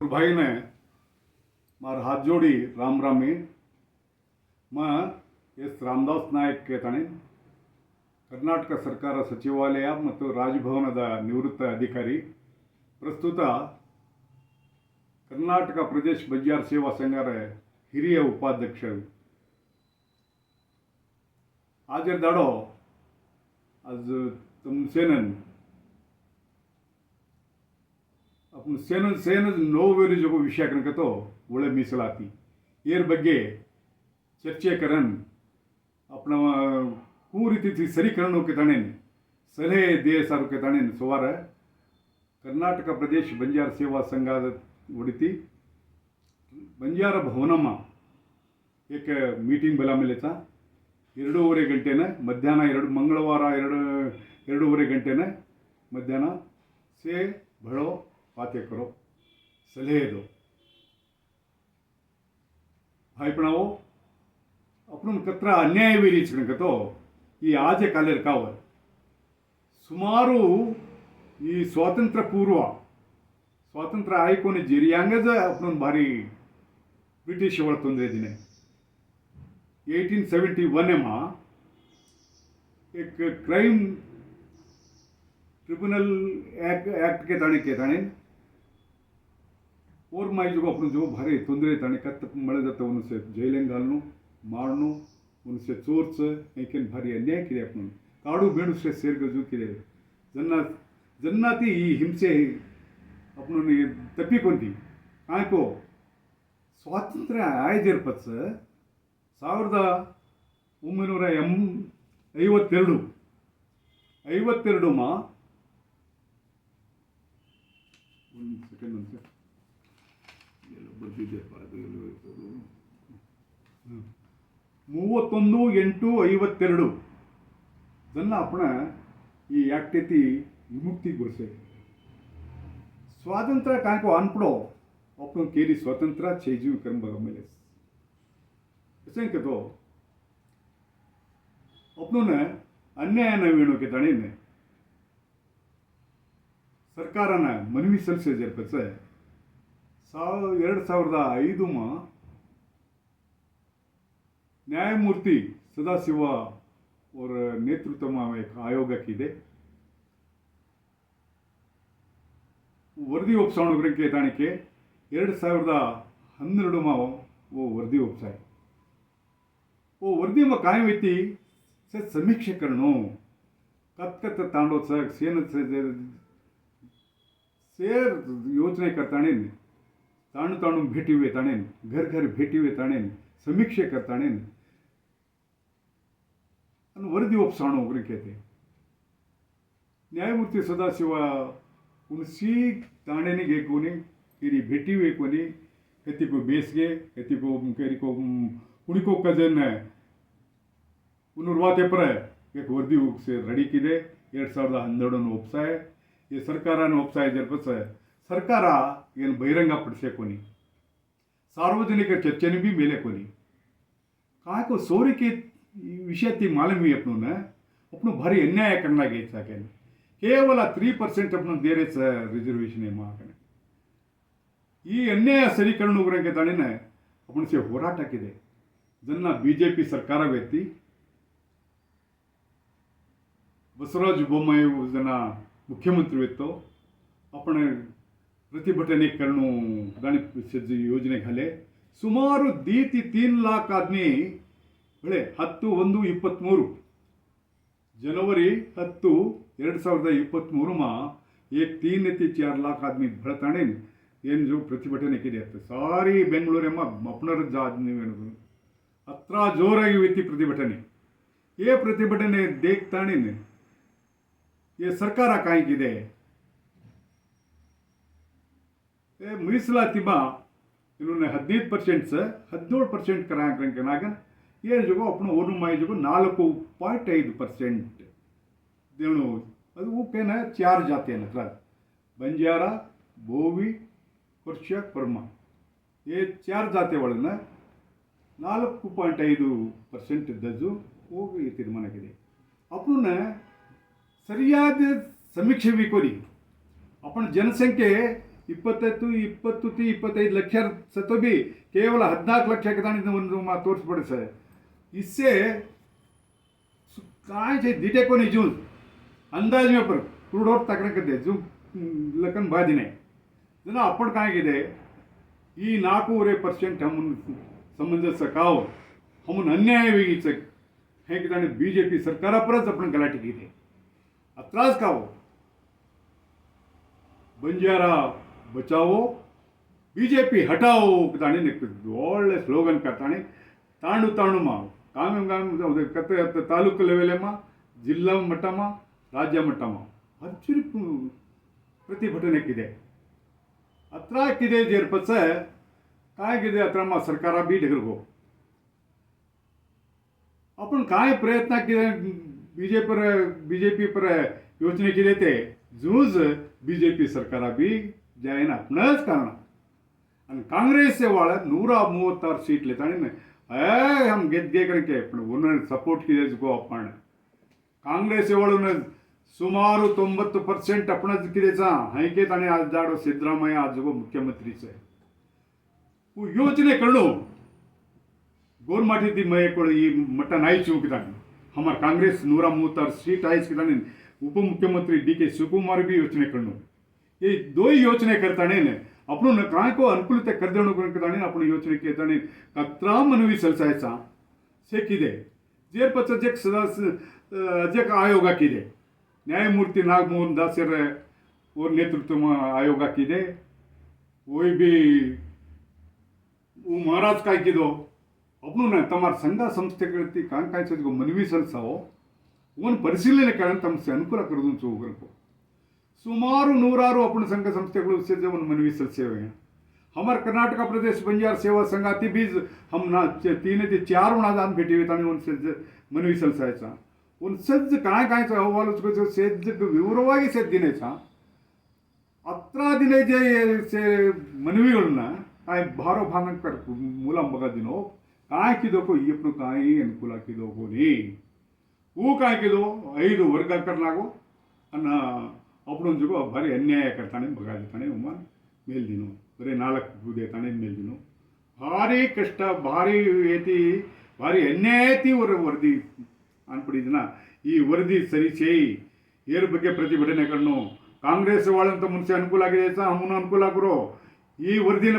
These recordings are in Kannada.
ભાઈને મારા હાથ જોડી રામ રામી માં ಎಸ್ ರಾಮದಾಸ್ ನಾಯಕ್ ಕೇತಾಣಿ ಕರ್ನಾಟಕ ಸರ್ಕಾರ ಸಚಿವಾಲಯ ಮತ್ತು ರಾಜಭವನದ ನಿವೃತ್ತ ಅಧಿಕಾರಿ ಪ್ರಸ್ತುತ ಕರ್ನಾಟಕ ಪ್ರದೇಶ್ ಬಜ್ಜಾರ್ ಸೇವಾ ಸಂಘದ ಹಿರಿಯ ಉಪಾಧ್ಯಕ್ಷರು ಹಾಜರ್ದಾಡೋ ಅದು ತುಮಸೇನನ್ ಸೇನ ಸೇನ ನೋವೇರಿ ಜೊಗೋ ವಿಷಯ ಕನಕತೋ ಒಳ್ಳೆ ಮೀಸಲಾತಿ. ಏರ್ ಬಗ್ಗೆ ಚರ್ಚೆ ಕರನ್ ಅಪ್ನ ಕೂರಿತಿ ಸರಿ ಕರಣಕ್ಕೆ ತಾಣೆ ಸಲಹೆ ದೇಹ ಸಾರಕ್ಕೆ ತಾಣೇನು ಸುವಾರ, ಕರ್ನಾಟಕ ಪ್ರದೇಶ ಬಂಜಾರ ಸೇವಾ ಸಂಘದ ಒಡಿತಿ, ಬಂಜಾರ ಭವನಮ್ಮ. ಏಕೆ ಮೀಟಿಂಗ್ ಬಲ ಮೇಲೆ ಎರಡೂವರೆ ಗಂಟೆನ ಮಧ್ಯಾಹ್ನ ಎರಡು, ಮಂಗಳವಾರ ಎರಡು, ಎರಡೂವರೆ ಗಂಟೆನ ಮಧ್ಯಾಹ್ನ. ಸೇ ಬಳೋ ಪಾತೆ ಕರೋ ಸಲಹೆ दो भाई पण अहो आपण कत्र अन्यायवेरी तो ಈ ಆಜೆ ಕಾಲೇರ್ ಕಾವರ್ ಸುಮಾರು ಈ ಸ್ವಾತಂತ್ರ್ಯ ಪೂರ್ವ ಸ್ವಾತಂತ್ರ್ಯ ಆಯ್ಕೊನೆ जिरयांगज आपण भारी ब्रिटिश ಒಳ ತೊಂದರೆ ದಿನೇ एटीन सेवेंटी वन में एक क्राइम ट्रिब्यूनल एक्ट एक्ट के ताणे के ताणे ಅವ್ರ ಮೈಲಿಗೂ ಅಪ್ಪನದು ಭಾರಿ ತೊಂದರೆ ತಾಣಿ ಕತ್ತ ಮಳೆದತ್ತ ಒಂದು ಸೆ ಜೈಲೆಂಗಾಲ್ನು ಮಾಡ್ನು ಒಂದು ಸೆ ಚೋರ್ಚ ಐಕೆನ್ ಭಾರಿ ಅನ್ಯಾಯ ಕಿದೆ ಅಪ್ಪನ. ಕಾಡು ಬೇಡು ಸೆ ಸೇರ್ಗಜು ಕಿದೆ ಜನ್ನ, ಜನ್ನಾತಿ ಈ ಹಿಂಸೆ ಅಪ್ಪನ ತಪ್ಪಿಕೊಂತಿ. ಆಯ್ಕೋ, ಸ್ವಾತಂತ್ರ್ಯ ಆಯ್ದಿರ್ಪತ್ ಸಾವಿರದ ಒಂಬೈನೂರ ಎಂ, ಐವತ್ತೆರಡು ಐವತ್ತೆರಡು ಮಾ, ಒಂದು ಸೆಕೆಂಡ್ ಅಂತ ಮೂವತ್ತೊಂದು ಎಂಟು ಐವತ್ತೆರಡು ಇದನ್ನ ಅಪ್ಪಣ ಈ ಯಾಕ್ಟೈತಿ ವಿಮುಕ್ತಿಗೊಳಿಸಿ ಸ್ವಾತಂತ್ರ್ಯ ಕಾಂಕೋ ಅನ್ಪಡೋ ಅಪ್ಪನ ಕೇರಿ ಸ್ವಾತಂತ್ರ್ಯ ಚೇಜೀವಿ ಕರ್ಮ ಮೇಲೆ ಸಂಕತೋ ಅಪ್ಪನ ಅನ್ಯಾಯನ ವೇಣುಕೆ ತಣೇನೆ ಸರ್ಕಾರನ ಮನವಿ ಸಲ್ಲಿಸಿದ ಪಸೆ ಸಾವಿರ ಎರಡು ಸಾವಿರದ ಐದು ನ್ಯಾಯಮೂರ್ತಿ ಸದಾಶಿವ ಅವರ ನೇತೃತ್ವ ಆಯೋಗಕ್ಕಿದೆ. ವರದಿ ಒಪ್ಸೋಣಗ್ರಿಕೆ ತಾಣಿಕೆ ಎರಡು ಸಾವಿರದ ಹನ್ನೆರಡು ಮಾವ ಓ ವರದಿ ಒಪ್ಸಾಯಿ. ಓ ವರದಿ ಮ ಕಾಯಂತಿ ಸ ಸಮೀಕ್ಷೆ ಕರಣು ಕತ್ ಕತ್ ತಾಂಡೋತ್ಸವ ಸೇನ ಸೇರ್ ಯೋಚನೆ ಕರ್ತಾಣೆ ताणू ताणूक भेटी वेताणेन घर घर भेटी वेताणेन समीक्षे करताणेन आनी वर दिवप साणू उगरें केदें न्यायमुर्ती सदाशिवा पूण सी ताणेनी घे कोनी, केरी भेटी हुए कोनी हेतिको बेसगे हेतिको केरिको कुणिको कज़न है पुनर्वात एप्रे एक वर्दी उक्से रडी किदे एड सावरदा हंदडून ओपसाय हे सरकारान ओपसाय जर पसाय ಸರ್ಕಾರ ಏನು ಬಹಿರಂಗಪಡಿಸೇ ಕೊನಿ. ಸಾರ್ವಜನಿಕ ಚರ್ಚೆನೂ ಭೀ ಮೇಲೆ ಕೊನಿ. ಕಾಯಕ ಸೋರಿಕೆ ವಿಷಯ ತಿ ಮಾಲಮಿ ಅಪ್ನೂನ, ಅಪ್ನು ಭಾರಿ ಅನ್ಯಾಯ ಕಣ್ಣಾಗಿ ಸಾಕೇನು ಕೇವಲ ತ್ರೀ ಪರ್ಸೆಂಟ್ ಅಪ್ನ ದೇರೆ ಸ ರಿಸರ್ವೇಷನ್ ಏ ಈ ಅನ್ಯಾಯ ಸರಿಕರಣ ಉಗ್ರಂಗೆ ತಾಳಿನ ಸೇ ಹೋರಾಟಕ್ಕಿದೆ ಇದನ್ನು ಬಿ ಜೆ ಪಿ ಸರ್ಕಾರವೆತ್ತಿ ಬಸವರಾಜ ಬೊಮ್ಮಾಯಿ ಇದನ್ನು ಮುಖ್ಯಮಂತ್ರಿವಿತ್ತು ಅಪ್ಪಣೆ ಪ್ರತಿಭಟನೆ અદાણી ಯೋಜನೆ ಯೋಜನೆಗೆ ಹಲೆ. ಸುಮಾರು ದೀತಿ ತೀನ್ ಲಾಕ್ ಆದ್ನಿ ಬೆಳೆ ಹತ್ತು ಒಂದು ಇಪ್ಪತ್ತ್ಮೂರು ಜನವರಿ ಹತ್ತು ಎರಡು ಸಾವಿರದ ಇಪ್ಪತ್ತ್ಮೂರು ಮಾ ಏಕ್ ತೀನ್ ಎತ್ತಿ ಚಾರ್ ಲಾಕ್ ಆದ್ಮಿ ಬಳತಾಣೆ. ಏನು ಜೋ ಪ್ರತಿಭಟನೆ ಕಿದೆ ಅಂತ ಸಾರಿ ಬೆಂಗಳೂರೆಮ್ಮ ಅಪ್ನರ ಜಾದ್ನಿವೇಣದು ಅತ್ರ ಜೋರಾಗಿ ವ್ಯಕ್ತಿ ಪ್ರತಿಭಟನೆ. ಏ ಪ್ರತಿಭಟನೆ ದೇಗ್ತಾಣೆ. ಏ ಸರ್ಕಾರ ಕಾಯ್ಕಿದೆ. ಮೀಸಲಾತಿ ಮಾ ಇನ್ನೊಂದು ಹದಿನೈದು ಪರ್ಸೆಂಟ್ ಸರ್ ಹದಿನೇಳು ಪರ್ಸೆಂಟ್ ಕರಾಂಕನಾಗ ಏನು ಜೊಗೋ ಅಪ್ಪನ ಒಂದು ಮಾಯಿಗೂ ನಾಲ್ಕು ಪಾಯಿಂಟ್ ಐದು ಪರ್ಸೆಂಟ್ ದೇವನು ಅದು ಉಪ್ಪೇನ ಚಾರ್ ಜಾತಿ ಏನತ್ರ ಬಂಜಾರ ಭೋವಿ ಕೊರ್ಷ ಕೊರ್ಮ ಏ, ಚಾರ್ ಜಾತಿ ಒಳಗೆ ನಾಲ್ಕು ಪಾಯಿಂಟ್ ಐದು ಪರ್ಸೆಂಟ್ ಇದ್ದದ್ದು ಹೋಗಿ ತೀರ್ಮಾನಕ್ಕಿದೆ. ಅಪ್ಪನ ಸರಿಯಾದ ಸಮೀಕ್ಷೆ ಬೇಕು ರೀ ಅಪ್ಪನ ಜನಸಂಖ್ಯೆ ಇಪ್ಪತ್ತೈದು ಇಪ್ಪತ್ತು ಇಪ್ಪತ್ತೈದು ಲಕ್ಷ ಸತ್ತು ಬಿ ಕೇವಲ ಹದಿನಾಲ್ಕು ಲಕ್ಷ ಎಕದಾಣಿದ ಒಂದು ಮಾ ತೋರಿಸ್ಬಿಡಿ ಸರ್. इससे काय छे दिटे कोणी जून अंदाज में पर क्रूड ऑफ तक्रार दे जू ಲಕ್ಕನ್ ಬಾದಿನೇ. ಇದನ್ನು ಅಪ್ಪಣಕಾಗಿದೆ ಈ ನಾಲ್ಕೂವರೆ ಪರ್ಸೆಂಟ್ ಹಮ್ಮನ್ನು ಸಂಬಂಧಿಸಕಾವು ಹಮ್ಮನ್ನು ಅನ್ಯಾಯವೇಗಿಸಕ್ಕೆ ಹೇಗಿದ್ದಾನೆ ಬಿ ಜೆ ಪಿ ಸರ್ಕಾರ ಪರಸ್ ಅಪ್ಪಣ ಗಲಾಟೆಗಿದೆ ಅತ್ರಾಸ್ ಕಾವು. ಬಂಜಾರ ಬಚಾವೋ ಬಿ ಜೆ ಪಿ ಹಟಾವೋ ತಾಣಿ ಒಳ್ಳೆ ಸ್ಲೋಗನ್ ಕತ್ತಾಣಿ ತಾಂಡು ತಾಂಡು ಮಾ ಕಾಮೆ ಕಾಮೆ ಕತ್ತೆ ತಾಲೂಕು ಲೆವೆಲಮ್ಮ ಜಿಲ್ಲಾ ಮಟ್ಟಮ ರಾಜ್ಯ ಮಟ್ಟಮ ಹಚ್ಚುರಿ ಪ್ರತಿಭಟನೆಕ್ಕಿದೆ ಅತ್ರಾಕಿದೆ ಜೇರ್ಪಚ್ಚ ಕಾಯ್ಗಿದೆ ಅತ್ರ मा सरकारा बी ढगरगो आपण काय प्रयत्न केले बीजेपी पर बीजेपी पर योजने केले ते जूज बीजेपी सरकारा बी ಜಯನ್ ಅಪ್ಪಣೇಸ್ ಕಾರಣ ಅಲ್ಲಿ ಕಾಂಗ್ರೆಸ್ ಒಳ ನೂರ ಮೂವತ್ತಾರು ಸೀಟ್ಲೆ ತಾಣಿನ ಏ ಹಮ್ ಗೆದ್ದೆ ಕಣಕ್ಕೆ ಒಂದೊಂದು ಸಪೋರ್ಟ್ ಕಿದೇಜ್ಗೋ ಅಪ್ಪಣೆ ಕಾಂಗ್ರೆಸ್ ಒಳ ಸುಮಾರು ತೊಂಬತ್ತು ಪರ್ಸೆಂಟ್ ಅಪ್ಪಣದ್ ಕಿದೇಸ ಹೈಕೆ ತಾನೇ ಅಜ್ಜಾಡೋ ಸಿದ್ದರಾಮಯ್ಯ ಅಜ್ಜಗೋ ಮುಖ್ಯಮಂತ್ರಿ ಸೆ ಯೋಚನೆ ಕಣ್ಣು ಗೋರ್ ಮಾಡಿದ್ದಿ ಮಯಕೊಳ್ಳಿ ಈ ಮಟ್ಟ ನಾಯಿ ಚೂಕಿದಾನೆ हमारे कांग्रेस नूरा मूवतार सीट आयस उपमुख्यमंत्री डी के शिवकुमार भी योचने करूँ એ દોઈ યોજને કરતા ને ಕಾಯಕೋ કાંઈકો ಅನುಕೂಲತೆ ಕರೆದಣುಗಳನ್ನು ಕದಾಣಿ આપણે ಯೋಚನೆ ಕೇತಾಣಿ ಕತ್ರಾ ಮನವಿ ಸಲ್ಸಾಯ್ಸ. ಸೇಕಿದೆ ಜೇರ್ ಪಚ್ಚಜಕ್ ಸದಸ್ಯ ಅಧ್ಯಕ್ಷ ಆಯೋಗಕ್ಕಿದೆ ನ್ಯಾಯಮೂರ್ತಿ ನಾಗಮೋಹನ್ ದಾಸರ ಅವ್ರ ನೇತೃತ್ವ ಆಯೋಗಕ್ಕಿದೆ ಓಯ್ ಬಿ ಮಹಾರಾಜ್ ಕಾಯ್ಕಿದೋ. ಅವನು ತಮ್ಮ ಸಂಘ ಸಂಸ್ಥೆಗಳಲ್ಲಿ ಕಾಂಕಾಂಕ್ಷೆಗೂ ಮನವಿ ಸಲ್ಲಿಸೋ ಒಂದು ಪರಿಶೀಲನೆ ಕಾರಣ ತಮ್ಮ ಅನುಕೂಲ ಕರೆದು ಚೂಗಲ್ಪು ಸುಮಾರು ನೂರಾರು ಅಪಣ ಸಂಘ ಸಂಸ್ಥೆಗಳು ಸೇರಿಸವನ್ನು ಮನವಿ ಸಲ್ಲಿಸೇವೆ ಹಮಾರ ಕರ್ನಾಟಕ ಪ್ರದೇಶ ಬಂಜಾರ ಸೇವಾ ಸಂಘ ತಿ ಬೀಜ ಹಮ್ನ ತೀನೇ ತಿ ಚಾರ್ ಉಣಾದ ಅಂತ ಭೇಟಿ ತಾನೆ ಒಂದು ಸಜ್ಜ ಮನವಿ ಸಲ್ಲಿಸಾಯ್ಸ ಒಂದು ಸಜ್ಜ ಕಾಯ್ ಕಾಯ್ಸ ಅಹವಾಲು ಸಜ್ಜಕ್ಕೆ ವಿವರವಾಗಿ ಸಜ್ಜಿನೇಸ ಹತ್ರಾದಿನೇ ಜೆ ಮನವಿಗಳನ್ನ ಕಾಯ್ ಭಾರೋ ಭಾಗಂಕರ ಮೂಲ ಬಗದಿನೋ ಕಾಯ್ಕಿದೋಕೋ ಈಪ್ನು ಕಾಯಿ ಅನುಕೂಲ ಹಾಕಿದೋಕೋ ನೀ ಹೂ ಕಾಯ್ಕಿದೋ ಐದು ವರ್ಗ ಕರ್ನಾಗೋ, ಅನ್ನ ಅಪ್ಪಣೊಂದಿಗೂ ಭಾರಿ ಅನ್ಯಾಯ ಕರ್ತಾನೆ ಮಗಾದಿ ತಾನೆ ಉಮ್ಮ ಮೇಲ್ದಿನು. ಬರೀ ನಾಲ್ಕು ಬೂದೆ ತಾನೆ ಮೇಲ್ದಿನು. ಭಾರಿ ಕಷ್ಟ, ಭಾರಿ ಏತಿ, ಭಾರಿ ಅನ್ಯಾಯತಿ ಅವರ ವರದಿ ಅನ್ಪಡಿದಿನ ಈ ವರದಿ ಸರಿ ಸೇಯಿ. ಏರ್ ಬಗ್ಗೆ ಪ್ರತಿಭಟನೆಗಳನ್ನು ಕಾಂಗ್ರೆಸ್ ಒಳಂತ ಮುಂಚೆ ಅನುಕೂಲ ಆಗಿದೆ ಸಹ, ಅಮ್ಮನ ಅನುಕೂಲ ಆಗ್ರು ಈ ವರದಿನ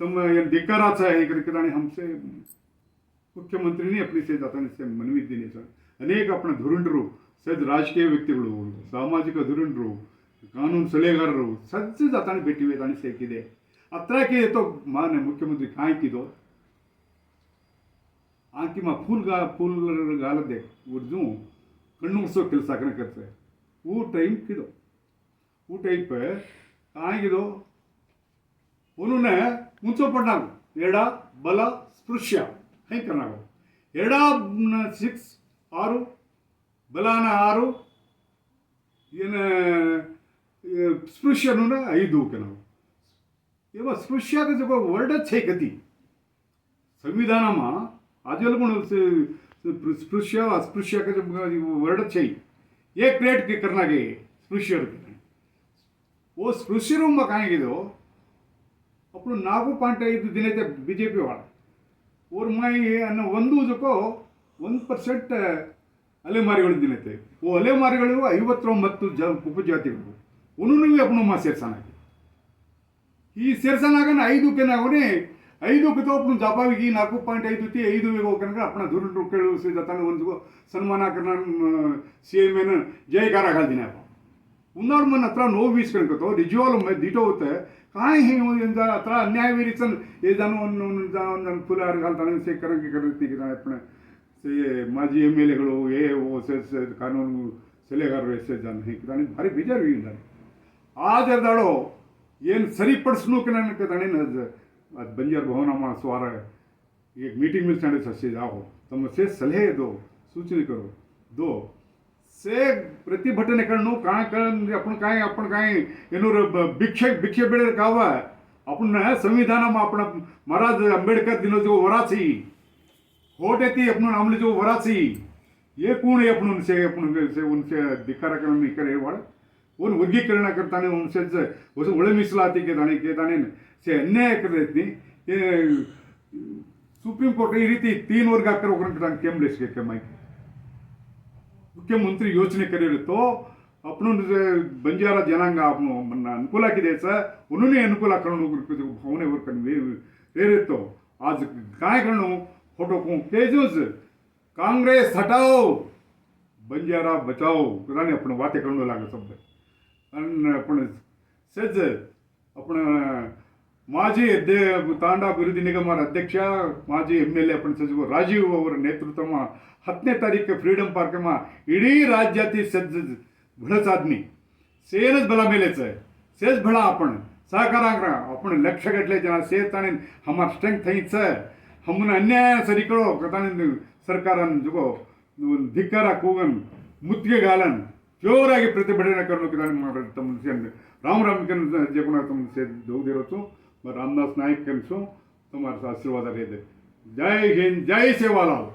ತಮ್ಮ ಏನು ಧಿಕ್ಕಾರಾಚ ಹೇಗರಿಕೆ ತಾನೆ ಹಂಸೆ. ಮುಖ್ಯಮಂತ್ರಿನೇ ಅಪ್ಲಿಸೇ ದಾತಾನೆ ಮನವಿದ್ದೀನಿ ಸರ್. ಅನೇಕ ಅಪ್ಪನ ಧುರುಂಡರು ಸದ್ ರಾಜಕೀಯ ವ್ಯಕ್ತಿಗಳು, ಸಾಮಾಜಿಕ ಧುರೀಣರು ಕಾನೂನು ಸಲಹೆಗಾರರು ಸಜ್ಜದ ತಾನೆ ಭೇಟಿವೆ ತಾನೆ ಸೇಕಿದೆ ಅತ್ರಕ್ಕೆ ಎತ್ತೋ ಮಾನ್ಯ ಮುಖ್ಯಮಂತ್ರಿ ಕಾಯ್ಕಿದೋ ಆಕಿಮ ಫೂಲ್ ಫೂಲ್ಗಾಲದ್ದೆ ಉರ್ದು ಕಣ್ಣು ಮುಗಿಸೋ ಕೆಲಸ ಕಣಕ್ಕೆ ಊ ಟೈಪ್ ಕಿದೋ ಊ ಟೈಪ್ ಕಾಯ್ಗಿದೋ ಒನ್ನೆ ಮುಂಚೋಪಡ್ನಾಗು ಎಡ, ಬಲ, ಸ್ಪೃಶ್ಯ, ಹೈಕರ್ನಾಗು. ಎಡ ಸಿಕ್ಸ್, ಆರು ಬಲಾನ ಆರು, ಏನು ಸ್ಪೃಶ್ಯನೂ ಐದು ನಾವು. ಇವ ಸ್ಪೃಶ್ಯಾಗ ಜೊತೆ ವರ್ಡಚ್ಚೇ ಗತಿ ಸಂವಿಧಾನಮ ಅದೆಲ್ಲಗಳು ಸ್ಪೃಶ್ಯ ಅಸ್ಪೃಶ್ಯಕ ವರ್ಡಚ್ಚೈ ಏ ಕ್ರಿಯೇಟ್ ಕರ್ನಾಗೆ ಸ್ಪೃಶ್ಯರು ಓ ಸ್ಪೃಶ್ಯರು ಕಾಣಿಗಿದೋ ಅಪ್ಪು ನಾಲ್ಕು ಪಾಯಿಂಟ್ ಐದು ದಿನ ಬಿ ಜೆ ಪಿ ಒಳ ಅವ್ರ ಮಾಯಿ ಅನ್ನೋ ಒಂದು ಜೊಕೋ ಒಂದು ಪರ್ಸೆಂಟ್ ಅಲೆಮಾರಿಗಳು ದಿನತೆ ಓ, ಅಲೆಮಾರಿಗಳು ಐವತ್ತೊಂಬತ್ತು ಜ, ಉಪಜಾತಿಗಳು. ಉನುನುವಿ ಅಪನುಮ ಸೇರ್ಸನಾಗಿ. ಈ ಸೇರ್ಸನಾಗನ ಐದು ಕೆನವನೇ, ಐದು ಕಿತೋಪು ಜಪಾವಿಗೆ ನಾಲ್ಕು ಪಾಯಿಂಟ್ ಐದು ತಿ, ಐದು ಹೋಗ್ಕಂದ್ರೆ ಅಪ್ಪನ ದುರು ಕೇಳು ಸಿದ್ಧಾತಾನೆ ಒಂದು ಸನ್ಮಾನ ನಾನು ಸಿ ಎಂ ಏನು ಜೈಕಾರ ಹಾಲ್ದಿನ ಅಪ್ಪ. ಉನ್ನಾಡ್ ಮನ ಹತ್ರ ನೋವು ಬೀಸ್ಕೊಳ್ಕೋ ನಿಜವಾಗ್ಲೂ ಮ, ದಿಟೋ ಹೋಗುತ್ತೆ. ಕಾಯಿ ಹಿಂಗೆ ಹತ್ರ ಅನ್ಯಾಯ ವೀರಿಸನ್ ಏನು ಒಂದು ಒಂದು ಫುಲಾರ್ ಹಾಲ್ತಾನೆ ಸೇಕರಂಗೆ ಕರೆತಿಗೆ ಅಪ್ಪಣೆ. ಮಾಜಿ ಎಮ್ ಎಲ್ ಎಗಳು ಎ ಓ ಸೆಸ್ ಕಾನೂನು ಸಲಹೆಗಾರರು ಎಸ್ ಎಸ್ ಜನ ಹಿಕ್ಕಿದಾಣಿ ಭಾರಿ ಬೇಜಾರು ಇದ್ದಾನೆ ಆದರ್ದಾಳು ಏನು ಸರಿಪಡಿಸ್ಲೂಕೆ ನನಗೆ ದಣಿನ ಅದು ಬಂಜಾರು ಭವನ ಮಾಡಿಸುವಾರ ಈಗ ಮೀಟಿಂಗ್ ಮಿಸ್ ನಡೆಸಿ ಸಸ್ಯ ಯಾವ ತಮ್ಮ ಸೇ ಸಲಹೆ ಇದು ಸೂಚನೆಕರು ದೋ ಸೇ ಪ್ರತಿಭಟನೆಗಳನ್ನು ಕಾಣಕಂದ್ರೆ ಅಪ್ಪನ ಕಾಯಿ ಅಪ್ಪನ ಕಾಯಿ ಏನೂರು ಭಿಕ್ಷೆ ಭಿಕ್ಷೆ ಬೆಳೆಯೋಕ್ಕಾವ ಅಪ್ಪನ ಸಂವಿಧಾನ ಅಪ್ಪನ ಮಹಾರಾಜ್ ಅಂಬೇಡ್ಕರ್ ದಿನೋತ್ಸವ ವರಾಸಿ కోటెత్తి ఎప్పుడు అమలు వరాసి ఏ కూణ ఎప్పుడు ಸೇ ఎప్పుడు ಸೇ ಧಿಕ್ಕಾರಕರಣ ಇಕ್ಕರೆ ಹೇಳ ಒಂದು ವರ್ಗೀಕರಣ करताने ಉನ್ಸೆ ಹೊಸ ಒಳ್ಳೆ ಮೀಸಲಾತಿಗೆ ದಾನಿಕೆ ದಾನೆ ಸೆ ಅನ್ಯಾಯ ಕರೈತಿ ಸುಪ್ರೀಂ ಕೋರ್ಟ್ ಈ ರೀತಿ ತೀನ್ ವರ್ಗ ಹಾಕರ್ ಒಗ್ರಂತ ಕೆಮ್ ಲೇಸ್ಗೆ ಕೆಮ್ಮೈಕೆ ಮುಖ್ಯಮಂತ್ರಿ ಯೋಚನೆ ಕರೆಯುತ್ತೋ ಅಪ್ಪನು ಬಂಜಾರ ಜನಾಂಗ ಅನುಕೂಲ ಆಗಿದೆ ಸರ್ ಒಂದೂ ಅನುಕೂಲ ಕಣ್ಣು ಭಾವನೆ ವರ್ಕೊಂಡು ಬೇರೆ आज ಆದ ಕಾಯಗಳನ್ನು भावने वर करून वेरे तो आज काय करणं फोटो को तेजोज कांग्रेस हटाओ बंजारा बचाओ राणी आपण वाते करणं लागत शब्द आणि आपण सज्ज आपण ಮಾಜಿ ಅಧ್ಯ ತಾಂಡಾ ಅಭಿವೃದ್ಧಿ ನಿಗಮರ ಅಧ್ಯಕ್ಷ ಮಾಜಿ ಎಮ್ ಎಲ್ ಎ आपण ಸಚಿವ ರಾಜೀವ್ ಅವರ ನೇತೃತ್ವಮ ಹತ್ತನೇ ತಾರೀಕು ಫ್ರೀಡಮ್ ಪಾರ್ಕಮ ಇಡೀ राज्यातील सज्ज भडच आदमी सेनच भला मेलेच आहे सेच भला आपण सहकारांक आपण लक्ष गटले जना सेत आणि हमार स्ट्रेंथ थैच ಹಮ್ಮನ ಅನ್ಯಾಯ ಸರಿಕಳೋ ಕಥಾನಿಂದ ಸರ್ಕಾರನ ಜೊಗೋ ಒಂದು ಧಿಕ್ಕಾರ ಕೂಗನ್ ಮುತ್ತಿಗೆಗಾಲನ್ ಜೋರಾಗಿ ಪ್ರತಿಭಟನೆ ಕರಲು ಕಥಾನಿ ತಮ್ಮ ಸೇರಿದ ರಾಮ್ ರಾಮ್ ಕನ್ ಜಗುಣ ತಮ್ಮ ಸೇರಿದ್ದು ರಾಮದಾಸ್ ನಾಯಕ್ ಕನಸು ತಮ್ಮ ಆಶೀರ್ವಾದ ಇದೆ ಜೈ ಹಿಂದ್, ಜೈ ಸೇವಾಲಾಲ್.